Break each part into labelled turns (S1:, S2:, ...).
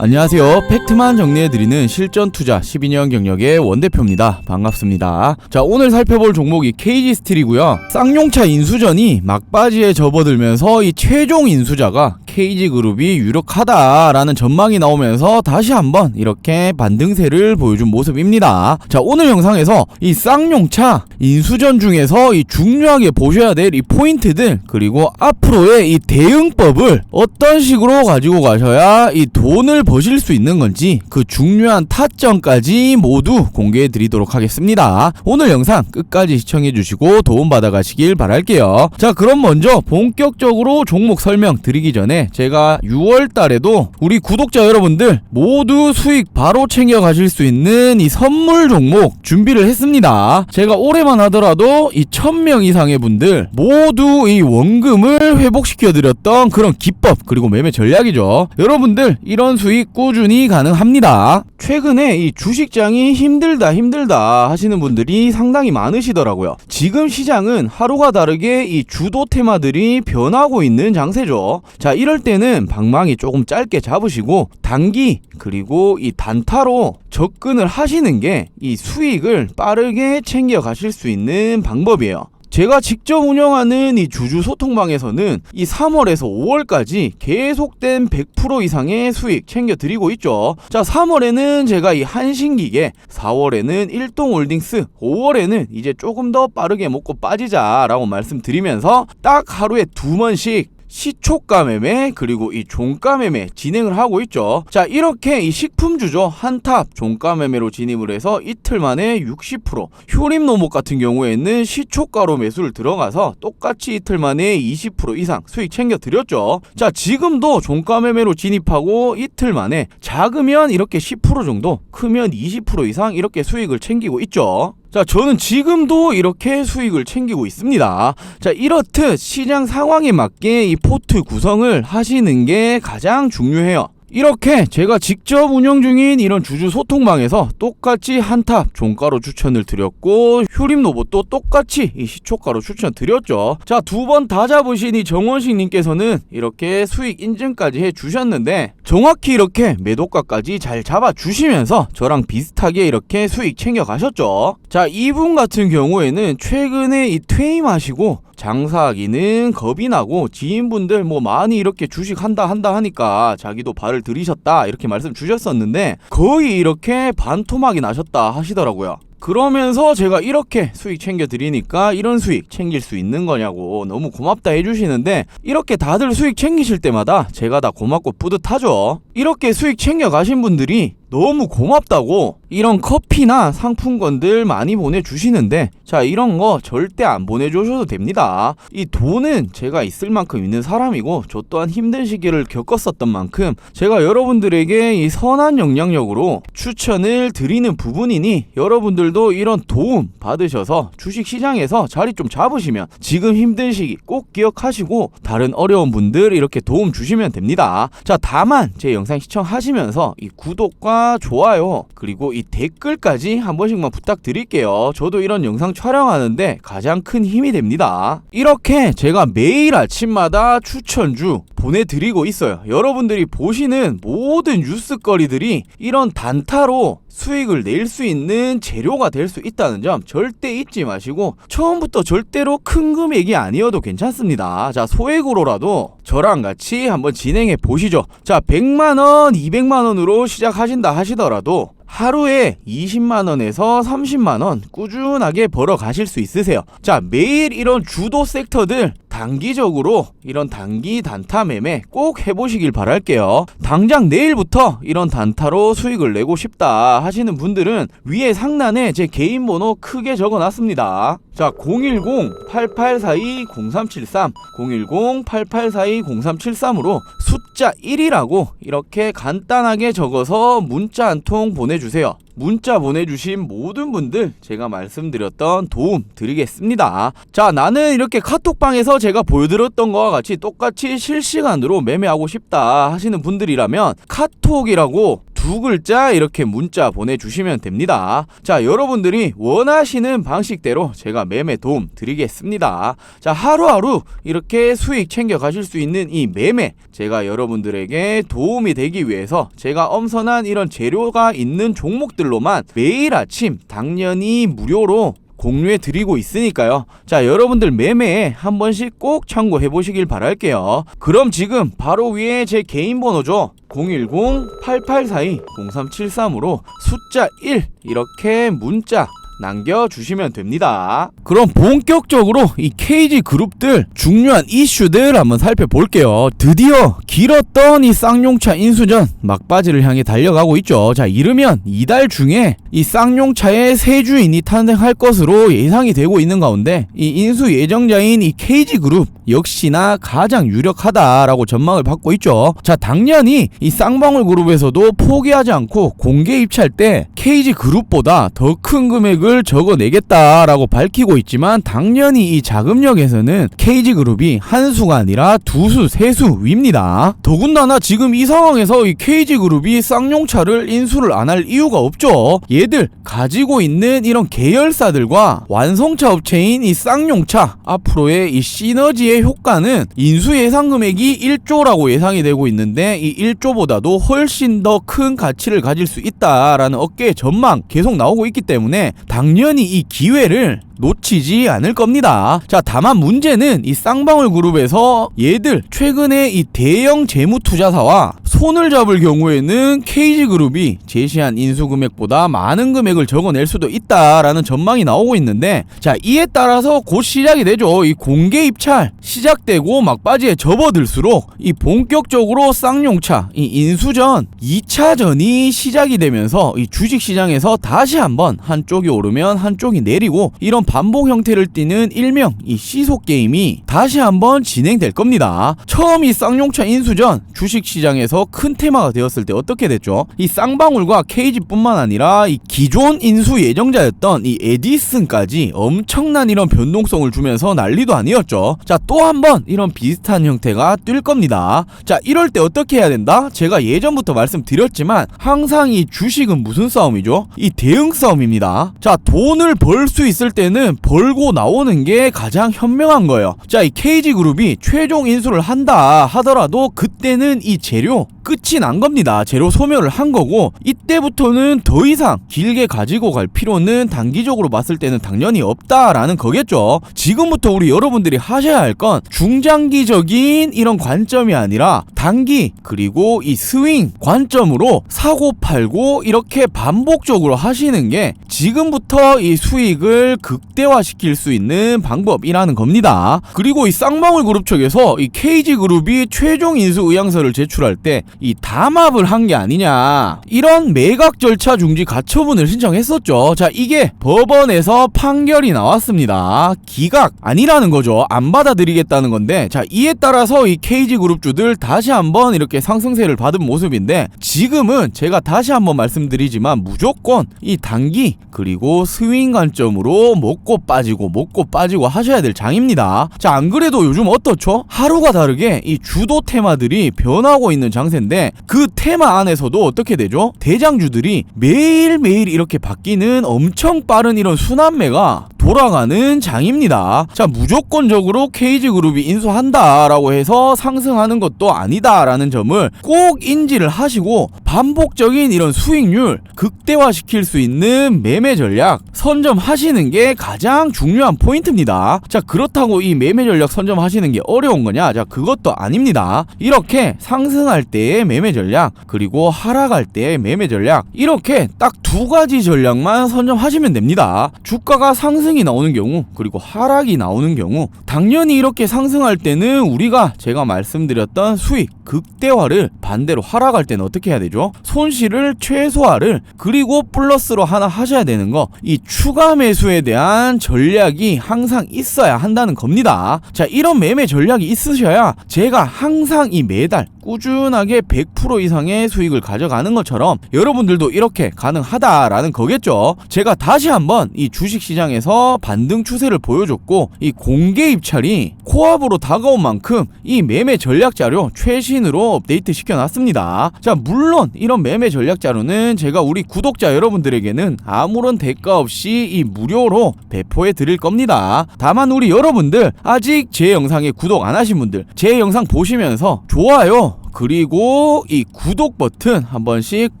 S1: 안녕하세요. 팩트만 정리해드리는 실전 투자 12년 경력의 원대표입니다. 반갑습니다. 자, 오늘 살펴볼 종목이 KG 스틸이고요. 쌍용차 인수전이 막바지에 접어들면서 이 최종 인수자가 KG 그룹이 유력하다라는 전망이 나오면서 다시 한번 이렇게 반등세를 보여준 모습입니다. 자, 오늘 영상에서 이 쌍용차 인수전 중에서 이 중요하게 보셔야 될 이 포인트들 그리고 앞으로의 이 대응법을 어떤 식으로 가지고 가셔야 이 돈을 버실 수 있는 건지 그 중요한 타점까지 모두 공개해 드리도록 하겠습니다. 오늘 영상 끝까지 시청해 주시고 도움 받아 가시길 바랄게요. 자, 그럼 먼저 본격적으로 종목 설명 드리기 전에 제가 6월 달에도 우리 구독자 여러분들 모두 수익 바로 챙겨 가실 수 있는 이 선물 종목 준비를 했습니다. 제가 올해만 하더라도 이 1000명 이상의 분들 모두 이 원금을 회복시켜 드렸던 그런 기법 그리고 매매 전략이죠. 여러분들 이런 수익 꾸준히 가능합니다. 최근에 이 주식장이 힘들다 힘들다 하시는 분들이 상당히 많으시더라고요. 지금 시장은 하루가 다르게 이 주도 테마들이 변하고 있는 장세죠. 자, 이럴 때는 방망이 조금 짧게 잡으시고 단기 그리고 이 단타로 접근을 하시는 게 이 수익을 빠르게 챙겨 가실 수 있는 방법이에요. 제가 직접 운영하는 이 주주 소통방에서는 이 3월에서 5월까지 계속된 100% 이상의 수익 챙겨 드리고 있죠. 자, 3월에는 제가 이 한신기계, 4월에는 일동홀딩스, 5월에는 이제 조금 더 빠르게 먹고 빠지자라고 말씀드리면서 딱 하루에 두 번씩 시초가 매매 그리고 이 종가 매매 진행을 하고 있죠. 자 이렇게 이 식품주죠 한탑 종가 매매로 진입을 해서 이틀 만에 60% 효림노목 같은 경우에는 시초가로 매수를 들어가서 똑같이 이틀 만에 20% 이상 수익 챙겨 드렸죠. 자 지금도 종가 매매로 진입하고 이틀 만에 작으면 이렇게 10% 정도 크면 20% 이상 이렇게 수익을 챙기고 있죠. 자, 저는 지금도 이렇게 수익을 챙기고 있습니다. 자, 이렇듯 시장 상황에 맞게 이 포트 구성을 하시는 게 가장 중요해요. 이렇게 제가 직접 운영 중인 이런 주주 소통방에서 똑같이 한탑 종가로 추천을 드렸고 휴림 로봇도 똑같이 이 시초가로 추천 드렸죠. 자, 두 번 다 잡으신 이 정원식 님께서는 이렇게 수익 인증까지 해 주셨는데 정확히 이렇게 매도가까지 잘 잡아 주시면서 저랑 비슷하게 이렇게 수익 챙겨 가셨죠. 자, 이분 같은 경우에는 최근에 이 퇴임하시고 장사하기는 겁이 나고 지인분들 뭐 많이 이렇게 주식 한다 한다 하니까 자기도 발을 들이셨다 이렇게 말씀 주셨었는데 거의 이렇게 반토막이 나셨다 하시더라고요. 그러면서 제가 이렇게 수익 챙겨 드리니까 이런 수익 챙길 수 있는 거냐고 너무 고맙다 해주시는데 이렇게 다들 수익 챙기실 때마다 제가 다 고맙고 뿌듯하죠. 이렇게 수익 챙겨 가신 분들이 너무 고맙다고 이런 커피나 상품권들 많이 보내주시는데 자 이런 거 절대 안 보내주셔도 됩니다. 이 돈은 제가 있을 만큼 있는 사람이고 저 또한 힘든 시기를 겪었었던 만큼 제가 여러분들에게 이 선한 영향력으로 추천을 드리는 부분이니 여러분들도 이런 도움 받으셔서 주식시장에서 자리 좀 잡으시면 지금 힘든 시기 꼭 기억하시고 다른 어려운 분들 이렇게 도움 주시면 됩니다. 자 다만 제 영상 시청하시면서 이 구독과 좋아요 그리고 이 댓글까지 한 번씩만 부탁드릴게요. 저도 이런 영상 촬영하는데 가장 큰 힘이 됩니다. 이렇게 제가 매일 아침마다 추천주 보내드리고 있어요. 여러분들이 보시는 모든 뉴스거리들이 이런 단타로 수익을 낼 수 있는 재료가 될 수 있다는 점 절대 잊지 마시고 처음부터 절대로 큰 금액이 아니어도 괜찮습니다. 자, 소액으로라도 저랑 같이 한번 진행해 보시죠. 자, 100만원, 200만원으로 시작하신다 하시더라도 하루에 20만원에서 30만원 꾸준하게 벌어 가실 수 있으세요. 자, 매일 이런 주도 섹터들 단기적으로 이런 단기 단타 매매 꼭 해보시길 바랄게요. 당장 내일부터 이런 단타로 수익을 내고 싶다 하시는 분들은 위에 상단에 제 개인 번호 크게 적어 놨습니다. 자, 010-8842-0373, 010-8842-0373으로 숫자 1이라고 이렇게 간단하게 적어서 문자 한 통 보내주세요. 문자 보내주신 모든 분들 제가 말씀드렸던 도움 드리겠습니다. 자, 나는 이렇게 카톡방에서 제가 보여드렸던 것과 같이 똑같이 실시간으로 매매하고 싶다 하시는 분들이라면 카톡이라고 두 두 글자 이렇게 문자 보내주시면 됩니다. 자, 여러분들이 원하시는 방식대로 제가 매매 도움 드리겠습니다. 자, 하루하루 이렇게 수익 챙겨 가실 수 있는 이 매매 제가 여러분들에게 도움이 되기 위해서 제가 엄선한 이런 재료가 있는 종목들로만 매일 아침 당연히 무료로 공유해 드리고 있으니까요. 자, 여러분들 매매에 한 번씩 꼭 참고해 보시길 바랄게요. 그럼 지금 바로 위에 제 개인 번호죠. 010-8842-0373으로 숫자 1 이렇게 문자 남겨주시면 됩니다. 그럼 본격적으로 이 KG 그룹들 중요한 이슈들 한번 살펴볼게요. 드디어 길었던 이 쌍용차 인수전 막바지를 향해 달려가고 있죠. 자, 이르면 이달 중에 이 쌍용차의 새 주인이 탄생할 것으로 예상이 되고 있는 가운데 이 인수 예정자인 이 KG 그룹 역시나 가장 유력하다라고 전망을 받고 있죠. 자, 당연히 이 쌍방울 그룹에서도 포기하지 않고 공개 입찰 때 KG 그룹보다 더 큰 금액을 적어내겠다라고 밝히고 있지만 당연히 이 자금력에서는 KG 그룹이 한 수가 아니라 두 수, 세 수 위입니다. 더군다나 지금 이 상황에서 이 KG 그룹이 쌍용차를 인수를 안 할 이유가 없죠. 얘들 가지고 있는 이런 계열사들과 완성차 업체인 이 쌍용차 앞으로의 이 시너지의 효과는 인수 예상 금액이 1조라고 예상이 되고 있는데 이 1조보다도 훨씬 더 큰 가치를 가질 수 있다라는 업계의 전망 계속 나오고 있기 때문에 당연히 이 기회를 놓치지 않을 겁니다. 자, 다만 문제는 이 쌍방울 그룹에서 얘들 최근에 이 대형 재무 투자사와 손을 잡을 경우에는 KG 그룹이 제시한 인수 금액보다 많은 금액을 적어낼 수도 있다라는 전망이 나오고 있는데 자, 이에 따라서 곧 시작이 되죠. 이 공개 입찰 시작되고 막바지에 접어들수록 이 본격적으로 쌍용차 이 인수전 2차전이 시작이 되면서 이 주식 시장에서 다시 한번 한쪽이 오르면 한쪽이 내리고 이런 반복 형태를 띠는 일명 이 시속 게임이 다시 한번 진행될 겁니다. 처음 이 쌍용차 인수전 주식 시장에서 큰 테마가 되었을 때 어떻게 됐죠? 이 쌍방울과 KG뿐만 아니라 이 기존 인수 예정자였던 이 에디슨까지 엄청난 이런 변동성을 주면서 난리도 아니었죠. 자, 또 한번 이런 비슷한 형태가 뜰 겁니다. 자, 이럴 때 어떻게 해야 된다? 제가 예전부터 말씀드렸지만 항상 이 주식은 무슨 싸움이죠? 이 대응 싸움입니다. 자, 돈을 벌 수 있을 때는 벌고 나오는 게 가장 현명한 거예요. 자, 이 KG 그룹이 최종 인수를 한다 하더라도 그때는 이 재료 끝이 난 겁니다. 재료 소멸을 한 거고 이때부터는 더 이상 길게 가지고 갈 필요는 단기적으로 봤을 때는 당연히 없다라는 거겠죠. 지금부터 우리 여러분들이 하셔야 할 건 중장기적인 이런 관점이 아니라 단기 그리고 이 스윙 관점으로 사고 팔고 이렇게 반복적으로 하시는 게 지금부터 이 수익을 극 대화시킬 수 있는 방법이라는 겁니다. 그리고 이 쌍방울 그룹 측에서 이 KG 그룹이 최종 인수 의향서를 제출할 때 이 담합을 한 게 아니냐 이런 매각 절차 중지 가처분을 신청했었죠. 자 이게 법원에서 판결이 나왔습니다. 기각 아니라는 거죠. 안 받아들이겠다는 건데 자 이에 따라서 이 KG 그룹주들 다시 한번 이렇게 상승세를 받은 모습인데 지금은 제가 다시 한번 말씀드리지만 무조건 이 단기 그리고 스윙 관점으로 먹고 빠지고 먹고 빠지고 하셔야 될 장입니다. 자 안 그래도 요즘 어떻죠? 하루가 다르게 이 주도 테마들이 변하고 있는 장세인데 그 테마 안에서도 어떻게 되죠? 대장주들이 매일매일 이렇게 바뀌는 엄청 빠른 이런 순환매가 돌아가는 장입니다. 자, 무조건적으로 KG그룹이 인수한다라고 해서 상승하는 것도 아니다라는 점을 꼭 인지를 하시고 반복적인 이런 수익률 극대화시킬 수 있는 매매 전략 선점하시는 게 가장 중요한 포인트입니다. 자, 그렇다고 이 매매 전략 선점하시는 게 어려운 거냐? 자, 그것도 아닙니다. 이렇게 상승할 때의 매매 전략, 그리고 하락할 때의 매매 전략, 이렇게 딱 두 가지 전략만 선점하시면 됩니다. 주가가 상승이 나오는 경우, 그리고 하락이 나오는 경우, 당연히 이렇게 상승할 때는 우리가 제가 말씀드렸던 수익, 극대화를 반대로 하락할 때는 어떻게 해야 되죠? 손실을 최소화를, 그리고 플러스로 하나 하셔야 되는 거, 이 추가 매수에 대한 전략이 항상 있어야 한다는 겁니다. 자, 이런 매매 전략이 있으셔야 제가 항상 이 매달 꾸준하게 100% 이상의 수익을 가져가는 것처럼 여러분들도 이렇게 가능하다라는 거겠죠. 제가 다시 한번 이 주식 시장에서 반등 추세를 보여줬고 이 공개 입찰이 코앞으로 다가온 만큼 이 매매 전략 자료 최신으로 업데이트 시켜놨습니다. 자 물론 이런 매매 전략 자료는 제가 우리 구독자 여러분들에게는 아무런 대가 없이 이 무료로 배포해 드릴 겁니다. 다만 우리 여러분들 아직 제 영상에 구독 안 하신 분들 제 영상 보시면서 좋아요 그리고 이 구독 버튼 한 번씩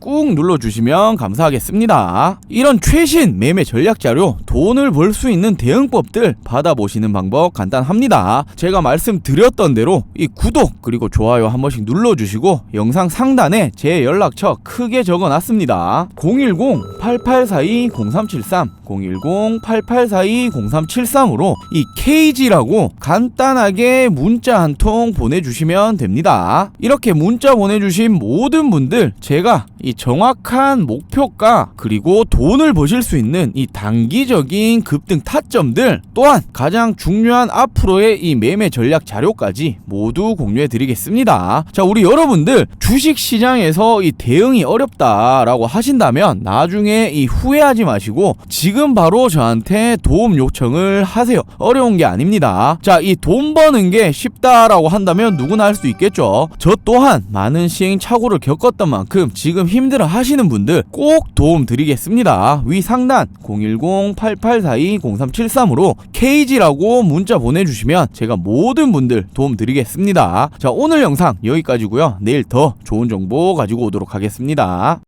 S1: 꾹 눌러주시면 감사하겠습니다. 이런 최신 매매 전략 자료, 돈을 벌 수 있는 대응법들 받아보시는 방법 간단합니다. 제가 말씀드렸던 대로 이 구독 그리고 좋아요 한 번씩 눌러주시고 영상 상단에 제 연락처 크게 적어놨습니다. 010-8842-0373 010-8842-0373으로 이 KG라고 간단하게 문자 한 통 보내주시면 됩니다. 이렇게 문자 보내주신 모든 분들 제가 이 정확한 목표가 그리고 돈을 버실 수 있는 이 단기적인 급등 타점들 또한 가장 중요한 앞으로의 이 매매 전략 자료까지 모두 공유해 드리겠습니다. 자, 우리 여러분들 주식 시장에서 이 대응이 어렵다라고 하신다면 나중에 이 후회하지 마시고 지금 바로 저한테 도움 요청을 하세요. 어려운 게 아닙니다. 자, 이 돈 버는 게 쉽다라고 한다면 누구나 할 수 있겠죠. 저 또한 많은 시행착오를 겪었던 만큼 지금 힘들어 하시는 분들 꼭 도움 드리겠습니다. 위 상단 010-8842-0373으로 KG라고 문자 보내주시면 제가 모든 분들 도움 드리겠습니다. 자, 오늘 영상 여기까지고요. 내일 더 좋은 정보 가지고 오도록 하겠습니다.